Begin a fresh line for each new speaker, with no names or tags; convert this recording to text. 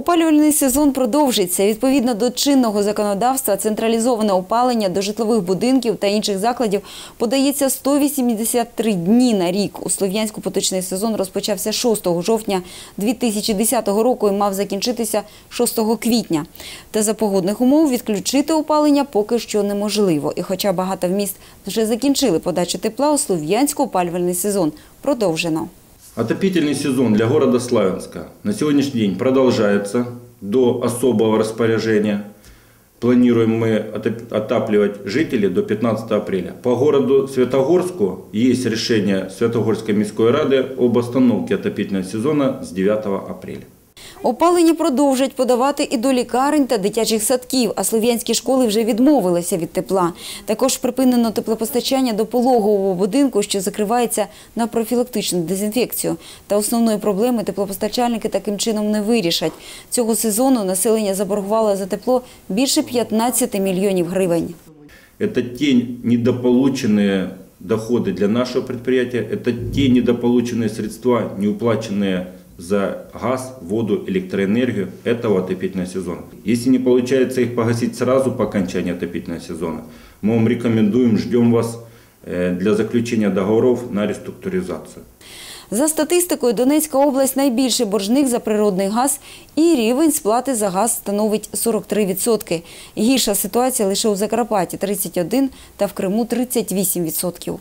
Опалювальний сезон продовжиться. Відповідно до чинного законодавства, централізоване опалення до житлових будинків та інших закладів подається 183 дні на рік. У Слов'янську поточний сезон розпочався 6 жовтня 2010 року і мав закінчитися 6 квітня. Та за погодних умов відключити опалення поки що неможливо. І хоча багато міст вже закінчили подачу тепла, у Слов'янську опалювальний сезон продовжено.
Отопительный сезон для города Славянска на сегодняшний день продолжается до особого распоряжения. Планируем мы отапливать жителей до 15 апреля. По городу Светогорску есть решение Светогорской міської ради об остановке отопительного сезона с 9 апреля.
Опалення продовжать подавати і до лікарень та дитячих садків, а слов'янські школи вже відмовилися від тепла. Також припинено теплопостачання до пологового будинку, що закривається на профілактичну дезінфекцію. Та основної проблеми теплопостачальники таким чином не вирішать. Цього сезону населення заборгувало за тепло більше 15 мільйонів гривень.
Это те недополученные доходы для нашего предприятия, это те недополученные средства, не уплаченные за газ, воду, электроэнергию этого отопительного сезона. Если не получается их погасить сразу по окончании отопительного сезона, мы вам рекомендуем, ждем вас э, для заключения договоров на реструктуризацию.
За статистикою, Донецька область найбільший боржник за природний газ і рівень сплати за газ становить 43%. Гірша ситуація лише у Закарпатті – 31% та в Криму – 38%.